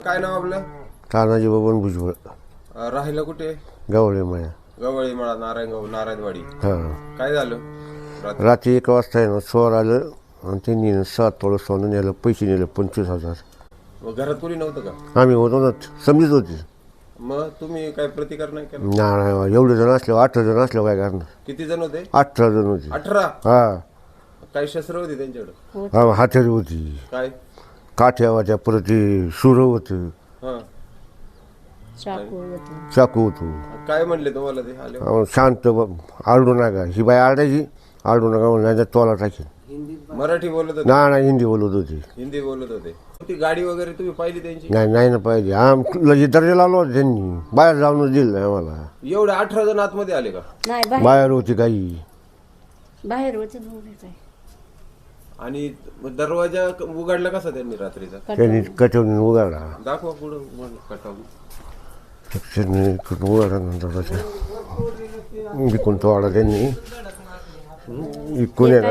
काय नाव आपलं? तानाजी बबन भुजबळ. अं, राहिलं कुठे? गवळे माया गवळी मळा नारायणगाव नारायणवाडी. हां. काय झालं? रात्री? रात्री एक वाजता आहे ना चोर आलं आणि त्यांनी ना सात तोळं सोनं नेलं पैसे नेले पंचवीस हजार. मग घरात कोणी नव्हतं का? आम्ही होतो ना समजीत होती. मग तुम्ही काय प्रतिकार नाही केला? ना ना, एवढे जण असले अठरा जण असले काय करणार? किती जण होते? अठरा जण होती. अठरा? हा. काही शस्त्र होती त्यांच्याकडे? हा हाथेरी होती. काय? काठ्या वाट्या परत ते सुर होतं. हा. चाकू होतं. चाकू होतो. काय म्हणले तुम्हाला ते? आले. शांत ब- आरडू नका. ही बाई आरडायची. आरडू नका म्हणून नाही तर तोला टाकेल मराठी बोलत होते? ना ना हिंदी बोलत होती. हिंदी बोलत होते. ती गाडी वगैरे तुम्ही पाहिली त्यांची? नाही नाही ना पाहिजे आम लगे दर्जा लावलो होता त्यांनी. बाहेर जाऊन दिलं नाही आम्हाला. एवढे अठरा जण आतमध्ये आले का? नाही बाहेर बाहेर होती काही. बाहेर होते दोघे काय आणि दरवाजा क- उघडला कसा त्यांनी रात्रीचा? त्यांनी कटवून उघडला. दाखवा पुढं कटावून त्यांनी कुठून उघडला नंतर त्याच्या विकून तो आला त्यांनी? विकून आहे ना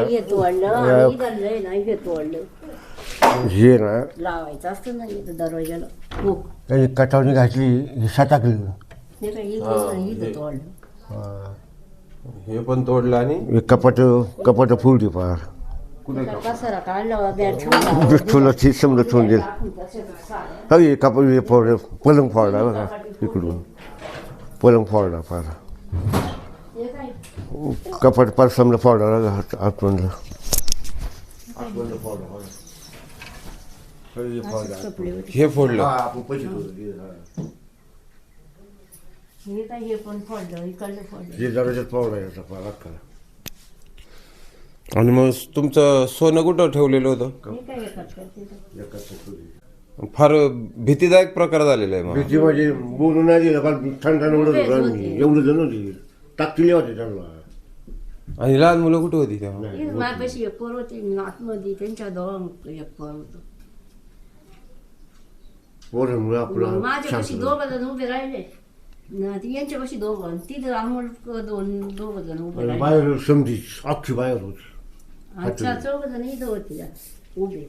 हे ना लावायचं असतं ना इथं दरवाजाला हो त्यांनी कटावणी घातली हे सटाकली हे काय इथं इथं तोडलं हे पण तोडलं आणि हे कपाट कपाट फुलली काढला बॅट ठेवला तुला ती समजा ठेवून दिलं आपण तसंच सारं. कपाट हे फोड पलंग फोडला बघा इकडून पलंग फोडला कपाट पार समजा फोडला आतमधलं कपडे होते हे फोडलं. हे काय हे पण फोडलं इकडलं फोडलं. हे दरवाजात फोडला याचा फार अख्खा आणि मग तुमचं सोनं कुठं ठेवलेलं होतं? हे काय हे करतात फार भीतीदायक प्रकार झालेला आहे भीती म्हणजे बोलून नाही दिलं कारण थंड थंड उडत होतं आम्ही एवढं जण होती. टाकलेली होते त्यांना. आणि लहान मुलं कुठे होती तेव्हा? माझ्यापाशी एक पोर होते आतमध्ये त्यांच्या दोघं एक पोर होतं पोरांमुळे आपलं माझ्यापाशी दोघं जण उभे राहिले. न ती यांच्यापाशी दोघं तिथं दोन दोघं जण उभे आणि राहिले. बाहेर समजी अख्खी बाहेर होती. अच्छा चौघ जण इथं होते या, उभे.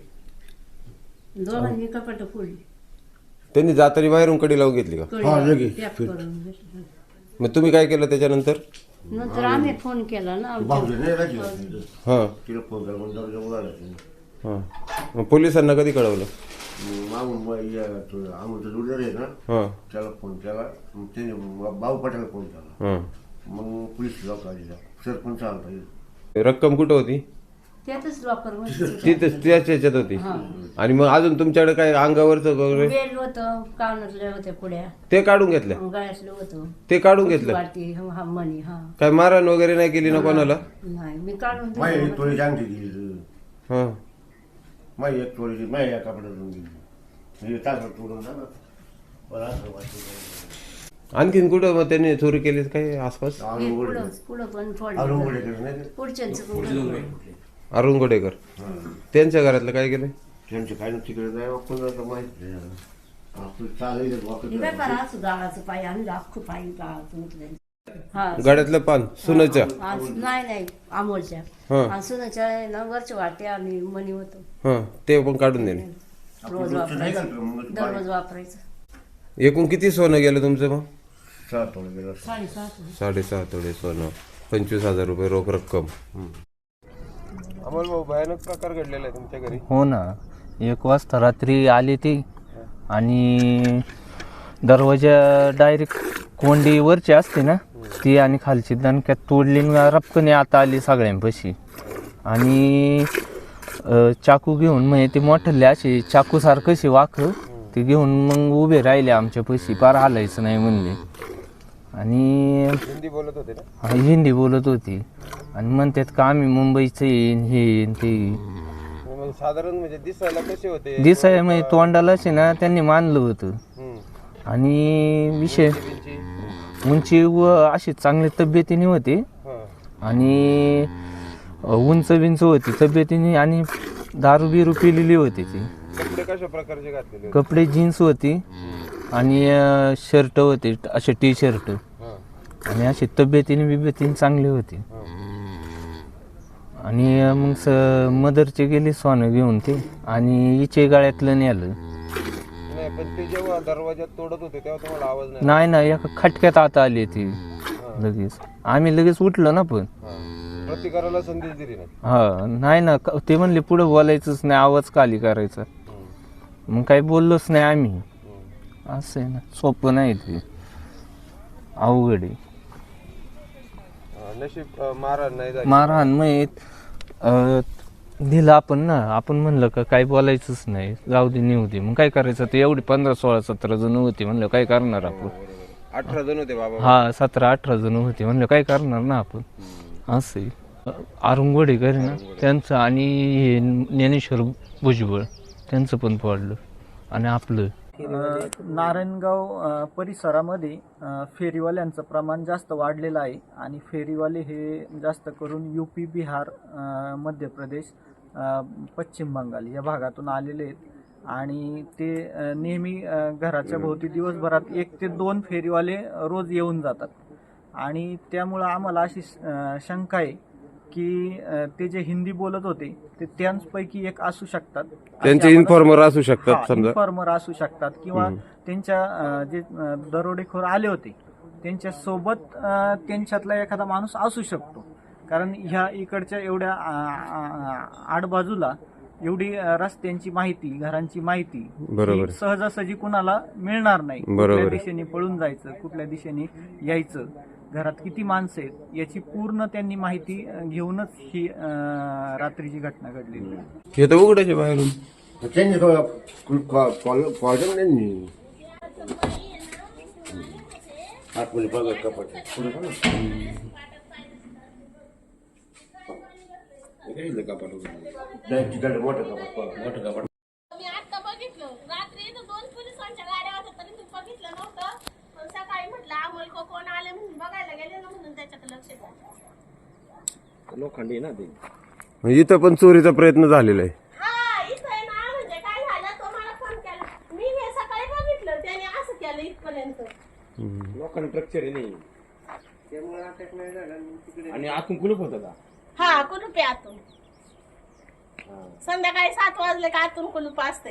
दोघांनी कपाट फोडली. त्यांनी जातानी बाहेरून कडी लावून घेतली का? हा, लगेच. पॅक करून घेतलं. मग तुम्ही काय केलं त्याच्यानंतर? नंतर आम्ही फोन केला ना भाऊजी नाही होती तिथं. हां. तिला फोन म्हणून. हां. मग पोलिसांना कधी कळवलं? मग मागून अमोलचा जोडीदार आहे ना हां. त्याला फोन केला. मग त्याने मग भाऊ पटायला फोन केला. हां. मग पोलीस लोक आली सरपंच आलता इथं. रक्कम कुठं होती? त्यातच लॉकर ती त्याच्या ह्याच्यात होती. आणि मग अजून तुमच्याकडे काय अंगावरचं वगैरे? होतं होत्या पुड्या. ते काढून गळ्यातलं होतं. ते काढून घेतलं? हा मणी हा. काय मारहाण वगैरे नाही केली ना कोणाला? नाही मी काढून. माझी एक तोळीची अंगठी दिली हां. माझी एक तोळीची माझ्या या कपड्यातून दिली हे तासात तोडून झालं मला असं वाटलं आणखीन कुठं मग त्यांनी चोरी केली काय आसपास? हे पुढं पुढं पण अरुण नाही? पुढच्यांचं अरुण गोडेकर. त्यांच्या घरातलं काय केलं? त्यांचं काय तिकडे नाही कोणाला माहीत नाही. आपलं चालायचं वाकत हे काय करा असं गाळाचं पाय आम्ही अख्खं पाय हा. गाड्यातलं पान सुनाच्या. आज नाही नाही अमोलच्या. हा. आणि सुनाच्या आहे ना वरच्या वाटे आणि मणी होतं. हां ते पण काढून दिले रोज नाही वापरायचं. घालतो मग दररोज वापरायचं. एकूण किती सोनं गेलं तुमचं मग? गेला. साडेसहा तोडे सोनं. पंचवीस हजार रुपये रोख रक्कम. अमोल भाऊ भयानक प्रकार घडलेला आहे तुमच्या घरी. हो ना. एक वाजता रात्री आली ती आणि दरवाजा डायरेक्ट कोंडी वरची असते ना ती आणि खालची दणक्यात तोडली आणि रपकने आता आली सगळ्यांपाशी. आणि अ, चाकू घेऊन म्हणजे ते मोठले असे चाकूसारखं असे वाख ते घेऊन मग उभे राहिले आमच्या पैशी पार हालायचं नाही म्हणले. आणि हिंदी बोलत होते ना? हा, हिंदी बोलत होती. आणि म्हणतात का आम्ही मुंबईचं येईन हे येईन ते येईन मग साधारण म्हणजे दिसायला कसे होते दिसाय म्हणजे तोंडालाच आहे ना त्यांनी मानलं होतं हम्म. आणि विषय उंची व अशी चांगली तब्येतीने होती हां. आणि उंच बिंच होती तब्येतीने आणि दारू बिरू पिलेली होती ती कपडे कशा प्रकारचे घातलेले होते? कपडे जीन्स होती आणि शर्ट होते असे टी शर्ट हा, आणि अशी तब्येतीने बिब्येतीने चांगली होती. आणि मग स मदरचे गेले सोनं घेऊन ते. आणि हिचे गाळ्यातलं नेलं. नाही पण ते जेव्हा दरवाजा तोडत होते तेव्हा तुम्हाला आवाज नाही नाही ना एका खटक्यात आता आली ती. लगेच. आम्ही लगेच उठलो ना पण. हा. प्रतिकाराला संदेश दिली नाही. हा नाही ना क- ते म्हणले पुढे बोलायचंच नाही आवाज खाली करायचा. हम्म, मग काही बोललोच नाही आम्ही. हम्म. असं आहे ना सोपं नाही ते. अवघड आहे. नशीब अं, नाही मारहाण मग दिलं आपण ना आपण म्हणलं का काही बोलायचंच नाही. जाऊ दे नेऊ दे. मग काय करायचं? ते एवढी पंधरा सोळा सतरा जण होते म्हणलं काय करणार आपण? अठरा जण होते बाबा. हा सतरा अठरा जण होते म्हणलं काय करणार ना आपण? असं आहे. अरुंगोडे करे ना त्यांचं आणि हे ज्ञानेश्वर भुजबळ त्यांचं पण पडलं. आणि आपलं अ, नारायणगाव अ, परिसरामध्ये अ, फेरीवाल्यांचं प्रमाण जास्त वाढलेलं आहे आणि फेरीवाले हे जास्त करून यू पी बिहार अ, मध्य प्रदेश अ, पश्चिम बंगाल या भागातून आलेले आहेत. आणि ते अ, नेहमी अ, घराच्या भोवती दिवसभरात एक ते दोन फेरीवाले रोज येऊन जातात. आणि त्यामुळं आम्हाला अशी अ, शंका आहे की अ, ते जे हिंदी बोलत होते ते त्यांपैकी एक असू शकतात. त्यांचे इन्फॉर्मर असू शकतात समजा. इन्फॉर्मर असू शकतात. किंवा त्यांच्या अं, जे अं, दरोडेखोर आले होते त्यांच्यासोबत अं, त्यांच्यातला एखादा माणूस असू शकतो. कारण ह्या इकडच्या एवढ्या आडबाजूला एवढी अं, रस्त्यांची माहिती घरांची माहिती बरोबर. ही सहजासहजी कुणाला मिळणार नाही. बरोबर. कुठल्या. दिशेने पळून जायचं कुठल्या दिशेने यायचं. घरात किती माणसं आहेत याची पूर्ण त्यांनी माहिती घेऊनच ही रात्रीची घटना घडलेली आहे. हे तर उघडायचे बाहेरून. त्यांनी आतमध्ये कपाट पुढे कपाट तिकडे मोठं कपाट मोठं कपाट मी आता बघितलं रात्री इथं दोन पोलिसांच्या गाड्या होत्या तरी मी बघितलं नव्हतं पण सकाळी म्हटलं अमोल को कोण आले म्हणून बघायला गेले ना म्हणून त्याच्याकडे लक्ष द्या. लोखंडी ना ते. म्हणजे इथं पण चोरीचा प्रयत्न झालेला आहे. हा इथं आहे ना म्हणजे काय झालं तो मला फोन केला. मी हे सकाळी बघितलं त्याने असं केलं इथपर्यंत. लोखंड स्ट्रक्चर आहे नाही आणि आतून कुलूप होतं का? हा कुलूप आहे आतून. संध्याकाळी सात वाजले का आतून कुलूप असते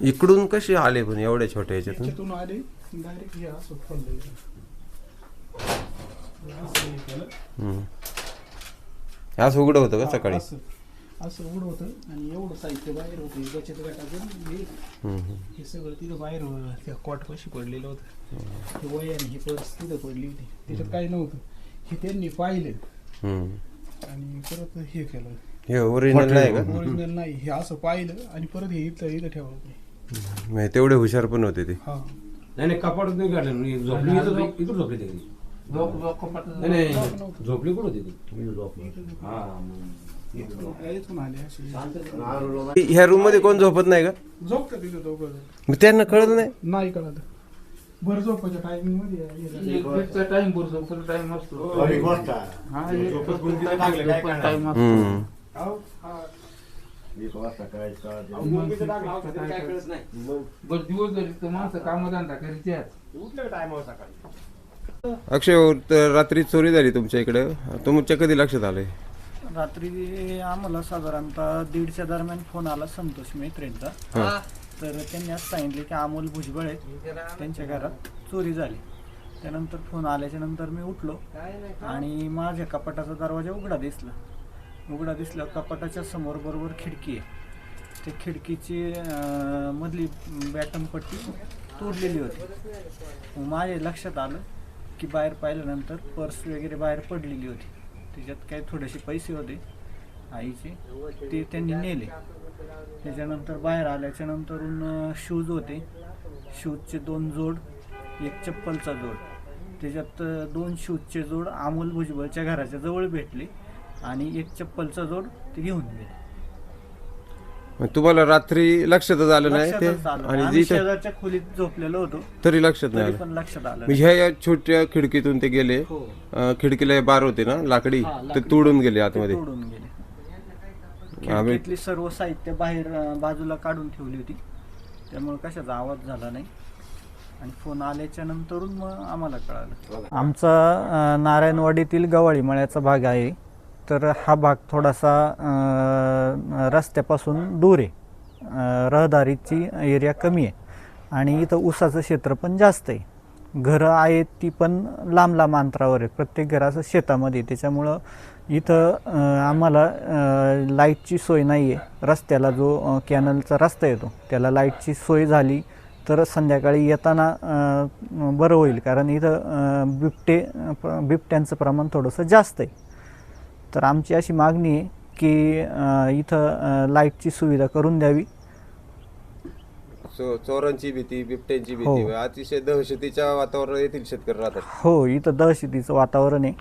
इकडून कसे आले पण एवढ्या छोट्या ह्याच्यातून तिथून आले डायरेक्ट हे असं पडलं असं केलं. हम्म. असं उघडं होतं का सकाळी असं उघड होतं आणि एवढं साहित्य बाहेर होतं हे बचत गटाचं हे. हे सगळं तिथं बाहेर अं, त्या कॉट कशी पडलेलं होतं. हे वय आणि ही पर्स तिथं पडली होती. त्याच्यात काही नव्हतं. हे त्यांनी पाहिलं. आणि परत हे केलं. हे ओरिजिनल नाही का? ओरिजिनल नाही. हे असं पाहिलं आणि परत हे इथं इथं ठेवलं. म्हणजे तेवढे हुशार पण होते ते. हा. नाही नाही कपाट नाही काढलं. नाही झोपली इथं झोप- इथं झोपली ते नाही नाही झोपली कुठं होती ती? हा ह्या रूममध्ये कोण झोपत नाही का? झोपतात तिथं दोघं जण. मग त्यांना कळलं नाही? नाही कळत भर झोपायच्या टायमिंगमध्ये हे टाइम असतो. हा. अक्षय रात्री चोरी झाली तुमच्या इकडे. तुमच्या कधी लक्षात आलंय? रात्री आम्हाला साधारणतः दीडच्या दरम्यान फोन आला संतोष मेत्रेंचा तर त्यांनी असं सांगितले की अमोल भुजबळ आहेत. त्यांच्या घरात चोरी झाली. त्यानंतर फोन आल्याच्यानंतर मी उठलो आणि माझ्या कपाटाचा दरवाजा उघडा दिसला. उघडा दिसला कपाटाच्या समोर बरोबर खिडकी आहे. त्या खिडकीची अं, मधली बॅटन पट्टी तोडलेली होती. मग माझ्या लक्षात आलं की बाहेर पाहिल्यानंतर पर्स वगैरे बाहेर पडलेली होती. त्याच्यात काही थोडेसे पैसे होते आईचे. ते त्यांनी नेले. त्याच्यानंतर बाहेर आल्याच्या नंतरून शूज होते. शूजचे दोन जोड एक चप्पलचा जोड. त्याच्यात दोन शूजचे जोड अमोल भुजबळच्या घराच्या जवळ भेटले आणि एक चप्पलचा जोड ते घेऊन गेले. मग तुम्हाला रात्री लक्षातच आलं नाही ते? लक्षातच आलं नाही. आणि आम्ही जिथं शेजारच्या खोलीत झोपलेलो होतो. तरी लक्षात नाही तरी आलं. पण लक्षात आलं ह्या या छोट्या खिडकीतून ते गेले. हो. अं, खिडकीला हे बार होते ना लाकडी? ते तोडून गेले आतमध्ये. तोडून गेले. आम्ही खिडकीतली सर्व साहित्य बाहेर अं, बाजूला काढून ठेवली होती. त्यामुळे कशाचा आवाज झाला नाही. आणि फोन आल्याच्या नंतरून मग आम्हाला कळालं. आमचा अं, नारायणवाडीतील गवाळी मळ्याचा भाग आहे. तर हा भाग थोडासा रस्त्यापासून दूर आहे. रहदारीची एरिया कमी आहे. आणि इथं ऊसाचं क्षेत्र पण जास्त आहे. घरं आहेत ती पण लांब लांब अंतरावर आहे प्रत्येक घराचं शेतामध्ये त्याच्यामुळं इथं आम्हाला लाईटची सोय नाही आहे. रस्त्याला जो कॅनलचा रस्ता येतो त्याला लाईटची सोय झाली तर संध्याकाळी येताना बरं होईल. कारण इथं बिबटे प- बिबट्यांचं प्रमाण थोडंसं जास्त आहे. तर आमची अशी मागणी आहे की इथं लाईटची सुविधा करून द्यावी. चो- चोरांची भीती बिबट्यांची हो. भीती अतिशय दहशतीच्या वातावरण येथील शेतकरी राहतात. हो इथं दहशतीचं वातावरण आहे.